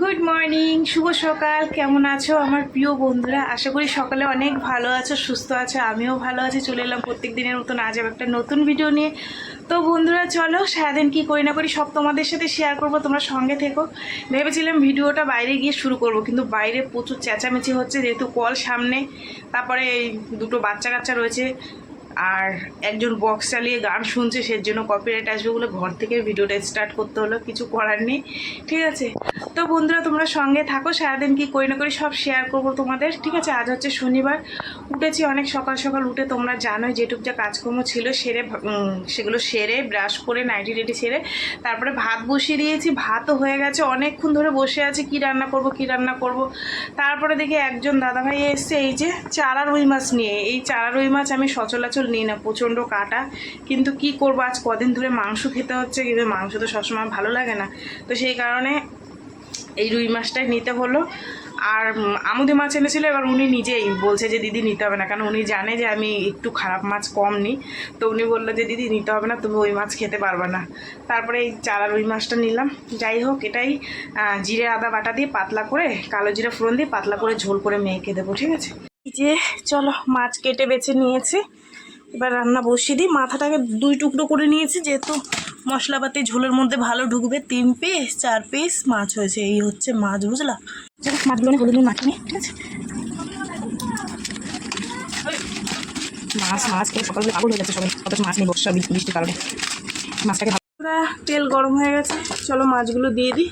Good morning শুভ সকাল। কেমন আছো আমার প্রিয় বন্ধুরা? আশা করি সকালে অনেক ভালো আছো, সুস্থ আছো, আমিও ভালো আছি। চলে এলাম প্রত্যেক দিনের মতন আজ একটা নতুন ভিডিও নিয়ে। তো বন্ধুরা, চলো সারাদিন কী করি না করি সব তোমাদের সাথে শেয়ার করব, তোমরা সঙ্গে থেকো। ভেবেছিলাম ভিডিওটা বাইরে গিয়ে শুরু করব, কিন্তু বাইরে প্রচুর চেঁচামেচি হচ্ছে, যেহেতু কল সামনে, তারপরে এই দুটো বাচ্চা কাচ্চা রয়েছে। আর একজন বক্স চালিয়ে গান শুনছে, সে জন্য কপিরাইট আসবে বলে ঘর থেকে ভিডিওটা স্টার্ট করতে হলো, কিছু করার নেই। ঠিক আছে? তো বন্ধুরা, তোমরা সঙ্গে থাকো, সারাদিন কি করি না করি সব শেয়ার করব তোমাদের। ঠিক আছে? আজ হচ্ছে শনিবার। উঠেছি অনেক সকাল সকাল উঠে তোমরা জানো যেটুক যা কাজকর্ম ছিল, সেরে সেগুলো সেরে ব্রাশ করে নাইটি রেডি সেরে, তারপরে ভাত বসিয়ে দিয়েছি। ভাতও হয়ে গেছে। অনেকক্ষণ ধরে বসে আছে, কি রান্না করব, কি রান্না করব। তারপরে দেখি একজন দাদাভাই এসছে, এই যে চারা রুই মাছ নিয়ে। এই চারা রুই মাছ আমি সচরাচর নিই না, প্রচণ্ড কাটা। কিন্তু কি করব? আজ কদিন ধরে মাংস খেতে হচ্ছে, কিন্তু মাংস তো সবসময় ভালো লাগে না। তো সেই কারণে এই রুই মাছটাই নিতে হলো। আর আমুদি মাছ এনেছিল, এবার উনি নিজেই বলছে যে, দিদি, নিতে হবে না। কারণ উনি জানে যে, আমি একটু খারাপ মাছ কম নিই। তো উনি বলল যে, দিদি, নিতে হবে না, তুমি ওই মাছ খেতে পারবে না। তারপরে এই চারা রুই মাছটা নিলাম। যাই হোক, এটাই জিরে, আদা বাটা দিয়ে পাতলা করে, কালো জিরা ফোড়ন দিয়ে পাতলা করে ঝোল করে মেখে দেবো, ঠিক আছে? যে, চলো, মাছ কেটে বেছে নিয়েছি। এবার রান্না বসিয়ে দিই। মাথাটাকে দুই টুকরো করে নিয়েছি যেহেতু মশলাপাতি ঝোলের মধ্যে ভালো ঢুকবে। তিন পিস চার পিস মাছ হয়েছে। এই হচ্ছে মাছ বুঝলা? মাছগুলো নিয়ে হলুদ মাছ নিয়ে ঠিক আছে? মাছ মাছ খেয়ে সকালবেলা পাগল হয়ে যাচ্ছে সবাই। অত মাছ নেই বর্ষা বৃষ্টি- বৃষ্টির কারণে। মাছটাকে তেল গরম হয়ে গেছে। চলো মাছগুলো দিয়ে দিই।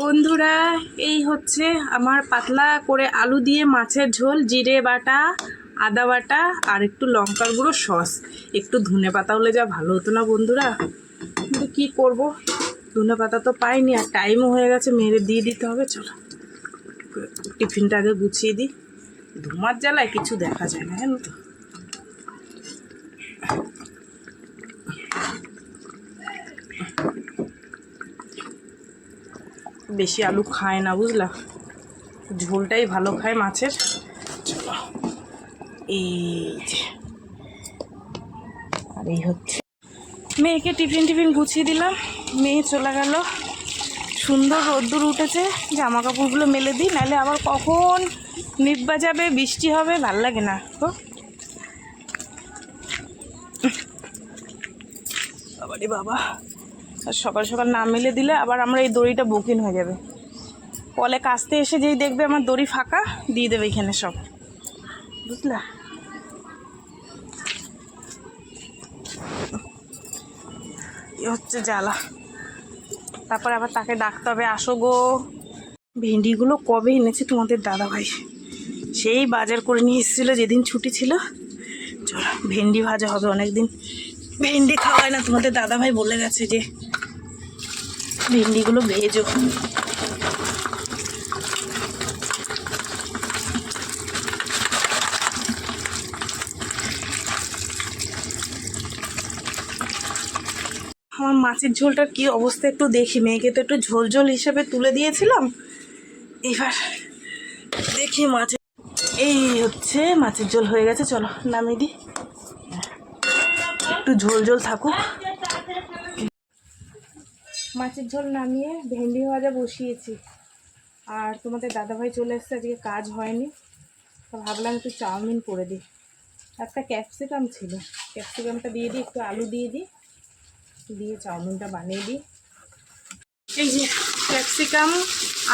বন্ধুরা, এই হচ্ছে আমার পাতলা করে আলু দিয়ে মাছের ঝোল, জিরে বাটা, আদা বাটা আর একটু লঙ্কার গুঁড়ো সস। একটু ধনে পাতা হলে যা ভালো হতো না বন্ধুরা। কিন্তু কি করব? ধনে পাতা তো পাইনি আর টাইমও হয়ে গেছে, মেরে দিয়ে দিতে হবে, চলো। টিফিনটা আগে গুছিয়ে দিই। ধুমার জ্বালায় কিছু দেখা যায় না, জানো তো। বেশি আলু খায় না, বুঝলা? ঝোলটাই ভালো খায় মাছের। এই আর এই হচ্ছে। মেয়েকে টিফিন টিফিন গুছিয়ে দিলাম। মেয়ে চলে গেল। সুন্দর রোদ্দুর উঠেছে জামা কাপড়গুলো মেলে দিই, নাহলে আবার কখন নিট বাজাবে, বৃষ্টি হবে, ভালো লাগে না। তো। বাবারে বাবা। আর সকাল সকাল না মেলে দিলে আবার আমরা এই দড়িটা বুকিং হয়ে যাবে। কলে কাছতে এসে যেই দেখবে আমার দড়ি ফাঁকা, দিয়ে দেবে এখানে সব। বুঝলা? এ হচ্ছে জ্বালা। তারপর আবার তাকে ডাকতে হবে, আসো গো। ভেন্ডিগুলো কবে এনেছে তোমাদের দাদা ভাই সেই বাজার করে নিয়ে এসেছিল, যেদিন ছুটি ছিল। চলো, ভেন্ডি ভাজা হবে অনেকদিন। ভেন্ডি খাওয়ায় না তোমাদের দাদা ভাই বলে গেছে যে ভেন্ডিগুলো ভেজো। আমার মাছের ঝোলটার কি অবস্থা একটু দেখি। মেয়েকে তো একটু ঝোল ঝোল হিসেবে তুলে দিয়েছিলাম। এবার দেখি মাছের এই হচ্ছে মাছের ঝোল হয়ে গেছে, চলো নামিয়ে দিই। একটু ঝোল ঝোল থাকুক। মাছের ঝোল নামিয়ে ভেন্ডি ভাজা বসিয়েছি। আর তোমাদের দাদাভাই চলে এসছে, আজকে কাজ হয়নি। তা ভাবলাম একটু চাউমিন করে দিই। একটা ক্যাপসিকাম ছিল। ক্যাপসিকামটা দিয়ে দিই, একটু আলু দিয়ে দিই, দিয়ে চাউমিনটা বানিয়ে দিই। এই যে ক্যাপসিকাম,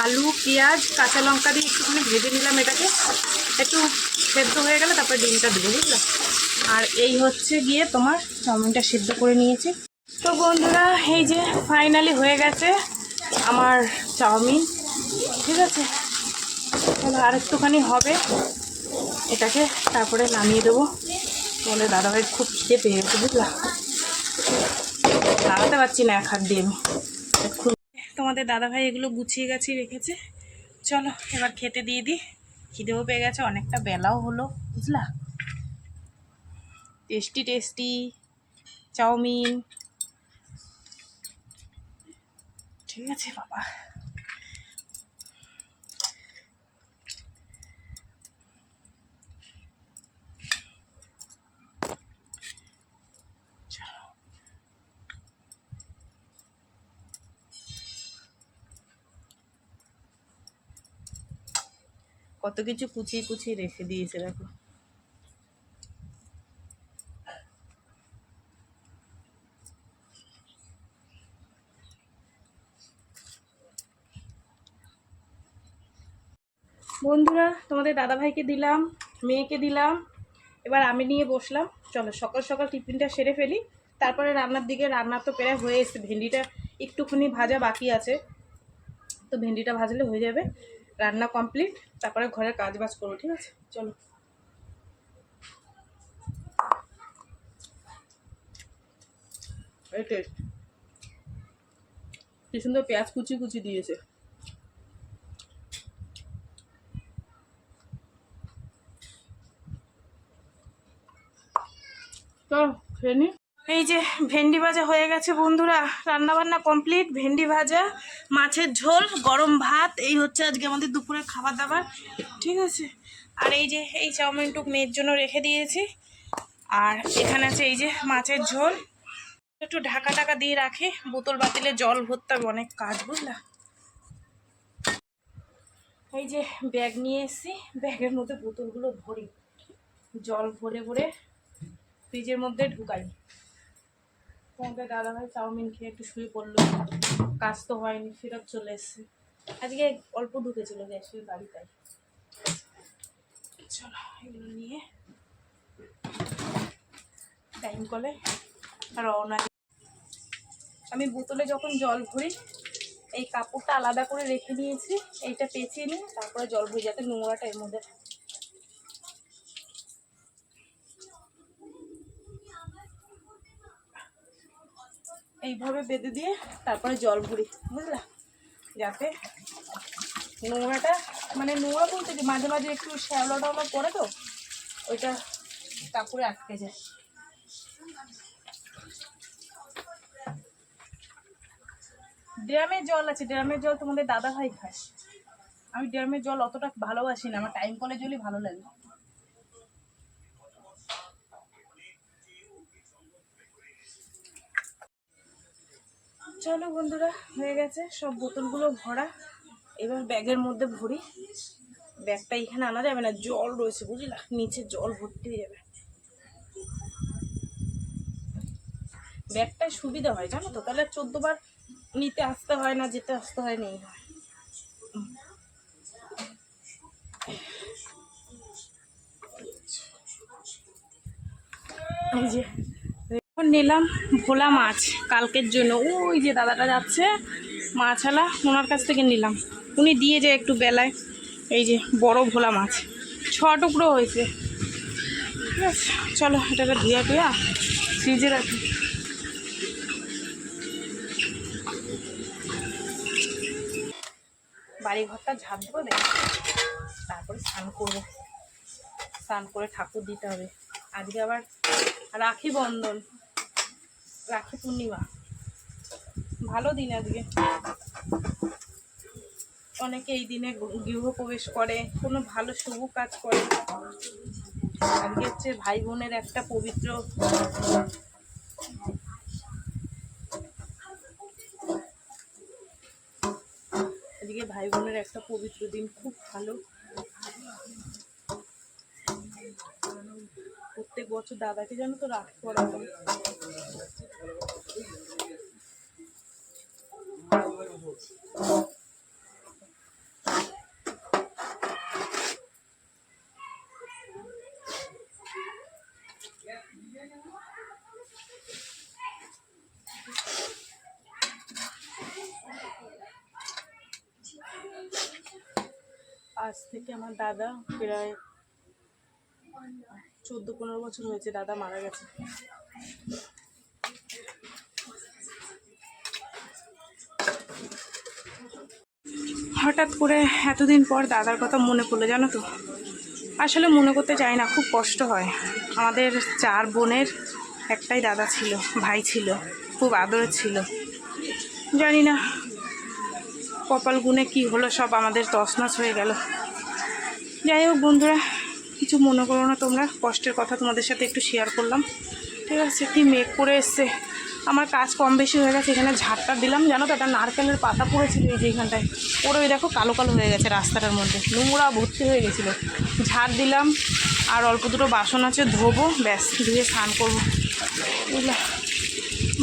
আলু, পেঁয়াজ, কাঁচা লঙ্কা দিয়ে একটুখানি ভেজে নিলাম এটাকে। একটু সেদ্ধ হয়ে গেলে তারপরে ডিমটা দেবো বুঝলে আর এই হচ্ছে গিয়ে তোমার চাউমিনটা সেদ্ধ করে নিয়েছি। তো বন্ধুরা, এই যে ফাইনালি হয়ে গেছে আমার চাউমিন। ঠিক আছে? তাহলে আর একটুখানি হবে। এটাকে তারপরে নামিয়ে দেবো। তোমাদের দাদাভাই খুব খিদে পেয়ে গেছে বুঝলা? নাড়াতে পারছি না এক হাত দিয়ে আমি। তোমাদের দাদাভাই এগুলো গুছিয়ে গাছিয়ে রেখেছে। চলো, এবার খেতে দিয়ে দিই। খিদেও পেয়ে গেছে, অনেকটা বেলাও হলো, বুঝলা? Tasty tasty. চাউমিন ঠিক আছে বাবা। কত কিছু কুচিয়ে কুচিয়ে রেখে দিয়েছে দেখো। বন্ধুরা, তোমাদের দাদাভাইকে দিলাম, মেয়েকে দিলাম, এবার আমি নিয়ে বসলাম। চলো, সকাল সকাল টিফিনটা সেরে ফেলি। তারপরে রান্নার দিকে, রান্না তো প্রায় হয়ে এসছে। ভেন্ডিটা একটুখানি ভাজা বাকি আছে। তো ভেন্ডিটা ভাজলে হয়ে যাবে। রান্না কমপ্লিট, তারপরে ঘরের কাজ বাজ করব, ঠিক আছে? চলো। কি সুন্দর পেঁয়াজ কুচি কুচি দিয়েছে তো খেয়ে নি। এই যে ভেন্ডি ভাজা হয়ে গেছে বন্ধুরা রান্না বান্না কমপ্লিট ভেন্ডি ভাজা, মাছের ঝোল, গরম ভাত, এই হচ্ছে আজকে আমাদের দুপুরের খাবার দাবার ঠিক আছে? আর এই যে এই চাউমিনটুক মেয়ের জন্য রেখে দিয়েছি, আর এখানে আছে এই যে মাছের ঝোল। একটু ঢাকা টাকা দিয়ে রাখি, বোতল বাতিলে জল ভরতে হবে, অনেক কাজ, বুঝলা? এই যে ব্যাগ নিয়ে এসেছি, ব্যাগের মধ্যে বোতলগুলো ভরি, জল ভরে ভরে ফ্রিজের মধ্যে ঢুকাই। তোমাদের দাদাভাই চাউমিন খেয়ে একটু শুয়ে পড়ল। কাজ তো হয়নি, ফেরত চলে এসছে। আজকে অল্প ঢুকেছিল গ্যাসের বাড়ি তাই চলো, এগুলো নিয়ে টাইম কলে রওনা আমি বোতলে যখন জল ভরি, এই কাপড়টা আলাদা করে রেখে নিয়েছি এইটা পেঁচিয়ে নিয়ে তারপরে জল ভরি, যাতে নোংরাটা এর মধ্যে এইভাবে বেঁধে দিয়ে তারপরে জল ভরি, বুঝলা? যাতে নোংরাটা মানে নোংরা বলতে কি, মাঝে মাঝে একটু শ্যাওলা টাওলা পড়ে তো, ওইটা কাপড়ে আটকে যায়। ড্রামের জল আছে, ড্রামের জল তোমাদের দাদা ভাই খায়। আমি ড্রামের জল অতটা ভালোবাসি না, আমার টাইম কলের জলই ভালো লাগে। চলো বন্ধুরা, হয়ে গেছে। সব বোতলগুলো ভরা। এবার ব্যাগের মধ্যে ভরি। ব্যাগটা এখানে আনা যাবে না, জল রয়েছে, বুঝলা? নিচে জল ভর্তি হয়ে যাবে। ব্যাগটায় সুবিধা হয়, জানো তো? তাহলে বার নিতে আসতে হয় না, যেতে আসতে হয় নেই হয়। এই যে এখন নিলাম ভোলা মাছ কালকের জন্য। ওই যে দাদাটা যাচ্ছে মাছালা ওনার কাছ থেকে নিলাম। উনি দিয়ে যায় একটু বেলায়। এই যে বড় ভোলা মাছ, ছ টুকরো হয়েছে। ঠিক আছে চলো এটাকে ধুয়া টুয়া ফ্রিজে রাখি। বাড়ি ঘরটা ঝাঁপ দেবো তারপরে স্নান করব। স্নান করে ঠাকুর দিতে হবে। আজকে আবার রাখি বন্ধন। রাখি পূর্ণিমা। ভালো দিন আজকে। অনেকে এই দিনে গৃহপ্রবেশ করে, কোনো ভালো শুভ কাজ করে। আজকে হচ্ছে ভাই বোনের একটা পবিত্র আজকে ভাই বোনের একটা পবিত্র দিন, খুব ভালো। প্রত্যেক বছর দাদাকে জানো তো রাখি পড়াতাম আজ থেকে আমার দাদা প্রায় চোদ্দ, পনেরো বছর হয়েছে, দাদা মারা গেছে। হঠাৎ করে এতদিন পর দাদার কথা মনে পড়ল, জানো তো? আসলে মনে করতে চাই না, খুব কষ্ট হয়। আমাদের চার বোনের একটাই দাদা ছিল, ভাই ছিল, খুব আদরের ছিল। জানি না কপাল গুনে কী হলো, সব আমাদের তছনছ হয়ে গেল। যাই হোক বন্ধুরা কিছু মনে করো না, তোমরা কষ্টের কথা তোমাদের সাথে একটু শেয়ার করলাম। ঠিক আছে, কি মেঘ করে এসছে। আমার কাজ কম বেশি হয়ে গেছে, এখানে ঝাড়টা দিলাম। জানো তো, একটা নারকেলের পাতা পড়েছিল এই যে এখানটায়। পড়ে ওই দেখো কালো কালো হয়ে গেছে রাস্তাটার মধ্যে। নোংরা ভর্তি হয়ে গেছিল। ঝাড় দিলাম, আর অল্প দুটো বাসন আছে, ধোবো, ব্যাস, ধুয়ে স্নান করব। বুঝলে?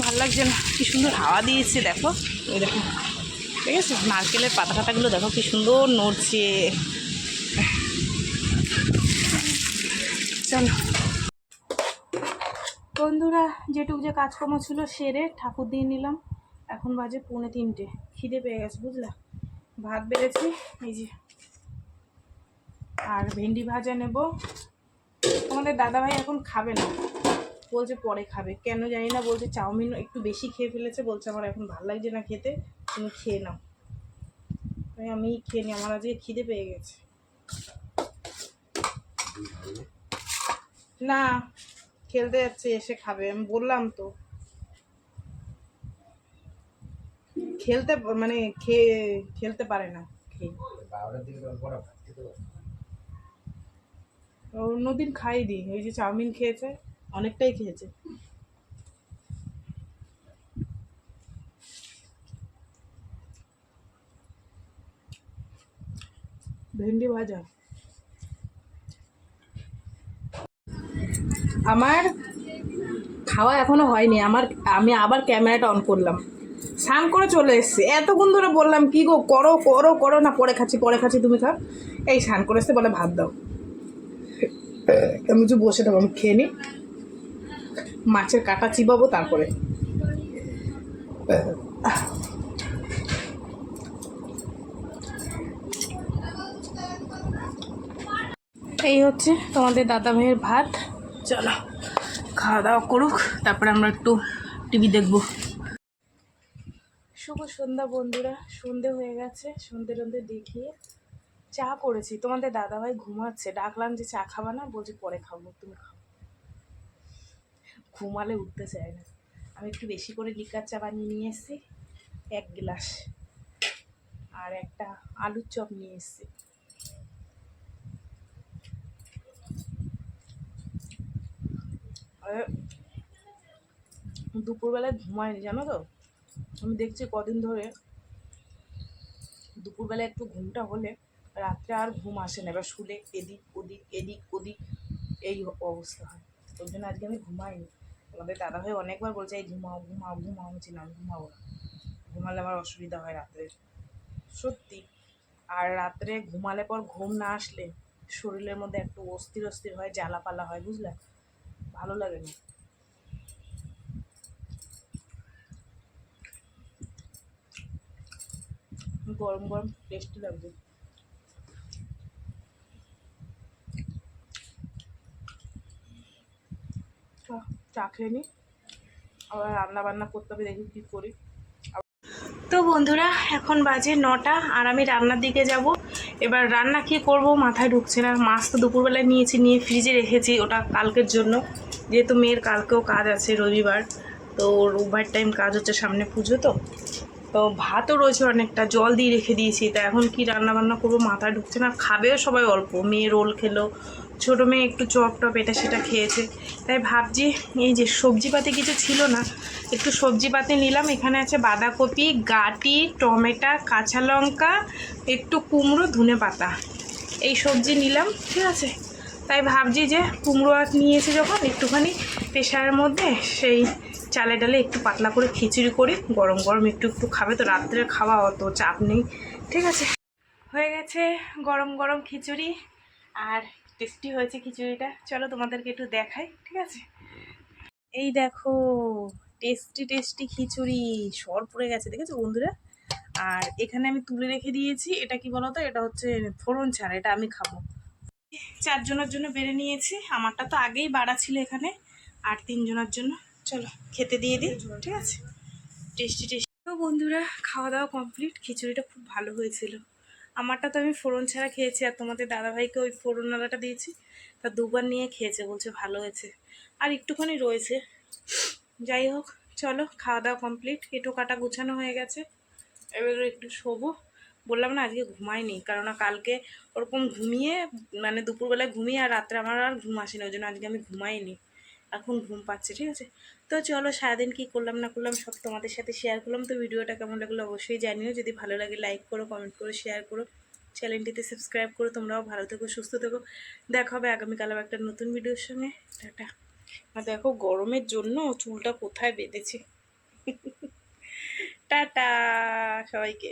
ভালো লাগছে না। কি সুন্দর হাওয়া দিয়েছে, দেখো। ওই দেখো। ঠিক আছে, নারকেলের পাতা টাতাগুলো দেখো, কি সুন্দর নড়ছে। চলো। বন্ধুরা, যেটুক যে কাজকর্ম ছিল সেরে ঠাকুর দিয়ে নিলাম। এখন বাজে পৌনে তিনটে। খিদে পেয়ে গেছে, বুঝলা? ভাত বেড়েছি, এই যে। আর ভেন্ডি ভাজা নেব। তোমাদের দাদাভাই এখন খাবে না। বলছে পরে খাবে। কেন জানি না, বলছে চাউমিন একটু বেশি খেয়ে ফেলেছে। বলছে আমার এখন ভালো লাগছে না খেতে, তুমি খেয়ে নাও। আমি খেয়ে নিই আমার আজকে খিদে পেয়ে গেছে। না, খেলতে যাচ্ছে, এসে খাবে। আমি বললাম তো। খেলতে মানে খেয়ে খেলতে পারে না অন্যদিন খাই দিই এই যে চাউমিন খেয়েছে, অনেকটাই খেয়েছে। ভেন্ডি ভাজা। আমার খাওয়া এখনও হয়নি, আমার, আমি আবার ক্যামেরাটা অন করলাম। স্নান করে চলে এসছে। এতক্ষণ ধরে বললাম, কি গো, করো করো করো। না, পরে খাচ্ছি পরে খাচ্ছি, তুমি খাও। এই স্নান করে এসছে, বলে ভাত দাও। আমি কিছু বসে থাকব, আমি খেয়ে নিই মাছের কাটা চিবাবো তারপরে। এই হচ্ছে তোমাদের দাদা ভাইয়ের ভাত। চলো, খাওয়া দাওয়া করুক, তারপরে আমরা একটু টিভি দেখব। শুভ সন্ধ্যা বন্ধুরা, সন্ধে হয়ে গেছে, সন্ধে টন্ধে দেখিয়ে চা করেছি। তোমাদের দাদাভাই ঘুমাচ্ছে, ডাকলাম যে চা খাবা না, বলছি পরে খাব, তুমি খাও। ঘুমালে উঠতে চায় না। আমি একটু বেশি করে লিকার চা বানিয়ে নিয়ে এসেছি, এক গ্লাস। আর একটা আলুর চপ নিয়ে এসেছি। দুপুরবেলায় ঘুমায়নি, জানো তো? আমি দেখছি কদিন ধরে দুপুরবেলা একটু ঘুমটা হলে রাত্রে আর ঘুম আসে না। এবার শুলে এদিক, ওদিক এদিক, ওদিক, এই অবস্থা হয়। ওই জন্য আজকে আমি ঘুমাইনি। আমাদের দাদা ভাই অনেকবার বলছে, এই ঘুমাও ঘুমাও ঘুমাও। আমি না, ঘুমাবো না। ঘুমালে আমার অসুবিধা হয় রাত্রে। সত্যি। আর রাত্রে ঘুমালে পর ঘুম না আসলে শরীরের মধ্যে একটু অস্থির অস্থির হয়, জ্বালাপালা হয়, বুঝলে? ভালো লাগে না। গরম গরম টেস্টি লাগবে। চা- খেয়ে নি। আবার রান্না বান্না করতে হবে, দেখি কী করি। তো বন্ধুরা, এখন বাজে নটা, আর আমি রান্নার দিকে যাব। এবার রান্না কী করব? মাথায় ঢুকছে না। মাছ তো দুপুরবেলায় নিয়েছি, নিয়ে ফ্রিজে রেখেছি। ওটা কালকের জন্য। যেহেতু মেয়ের কালকেও কাজ আছে রবিবার, তো রোববার টাইম কাজ হচ্ছে সামনে পুজো তো। তো ভাতও রয়েছে অনেকটা, জল দিয়ে রেখে দিয়েছি। তা এখন কি রান্না বান্না করব? মাথায় ঢুকছে না। খাবেও সবাই অল্প। মেয়ে রোল খেলো ছোটো মেয়ে একটু চপ টপ এটা সেটা খেয়েছে। তাই ভাবছি এই যে সবজিপাতি কিছু ছিল না, একটু সবজিপাতি নিলাম। এখানে আছে বাঁধাকপি, গাটি, টমেটো, কাঁচা লঙ্কা, একটু কুমড়ো, ধনে পাতা। এই সবজি নিলাম, ঠিক আছে। তাই ভাবছি যে কুমড়ো আখ নিয়েছে যখন একটুখানি প্রেশারের মধ্যে সেই চালে ডালে একটু পাতলা করে খিচুড়ি করি গরম গরম একটু একটু খাবে, তো রাত্রে খাওয়া অত চাপ নেই। ঠিক আছে। হয়ে গেছে গরম গরম খিচুড়ি। আর টেস্টি হয়েছে খিচুড়িটা। চলো তোমাদেরকে একটু দেখাই, ঠিক আছে? এই দেখো, টেস্টি টেস্টি খিচুড়ি। সর পড়ে গেছে, দেখেছ বন্ধুরা? আর এখানে আমি তুলে রেখে দিয়েছি, এটা কি বলতো? এটা হচ্ছে ফোড়ন ছাড়া, এটা আমি খাব। চারজনের জন্য বেড়ে নিয়েছি, আমারটা তো আগেই বাড়া ছিল এখানে, আর তিনজনের জন্য। চলো, খেতে দিয়ে দিই, ঠিক আছে? Tasty tasty. বন্ধুরা, খাওয়া দাওয়া কমপ্লিট, খিচুড়িটা খুব ভালো হয়েছিল। আমারটা তো আমি ফোড়ন ছাড়া খেয়েছি, আর তোমাদের দাদাভাইকে ওই ফোড়নওয়ালাটা দিয়েছি। তা দুবার নিয়ে খেয়েছে, বলছে ভালো হয়েছে। আর একটুখানি রয়েছে। যাই হোক, চলো, খাওয়া দাওয়া কমপ্লিট কেটো কাটা গুছানো হয়ে গেছে। এবার একটু শোবো। বললাম না, আজকে ঘুমাইনি কারণ কালকে ওরকম ঘুমিয়ে মানে দুপুরবেলায় ঘুমিয়ে আর রাত্রে আমার আর ঘুম আসেনি, ওই জন্য আজকে আমি ঘুমাইনি। এখন ঘুম পাচ্ছে, ঠিক আছে? তো চলো সারাদিন কী করলাম না করলাম সব তোমাদের সাথে শেয়ার করলাম। তো ভিডিওটা কেমন লাগল অবশ্যই জানিও। যদি ভালো লাগে লাইক করো কমেন্ট করো শেয়ার করো। চ্যানেলটিতে সাবস্ক্রাইব করো। তোমরাও ভালো থেকো, সুস্থ থেকো। দেখা হবে আগামীকাল আবার একটা নতুন ভিডিওর সঙ্গে। টাটা। আর দেখো গরমের জন্য চুলটা কোথায় বেঁধেছে? টাটা সবাইকে।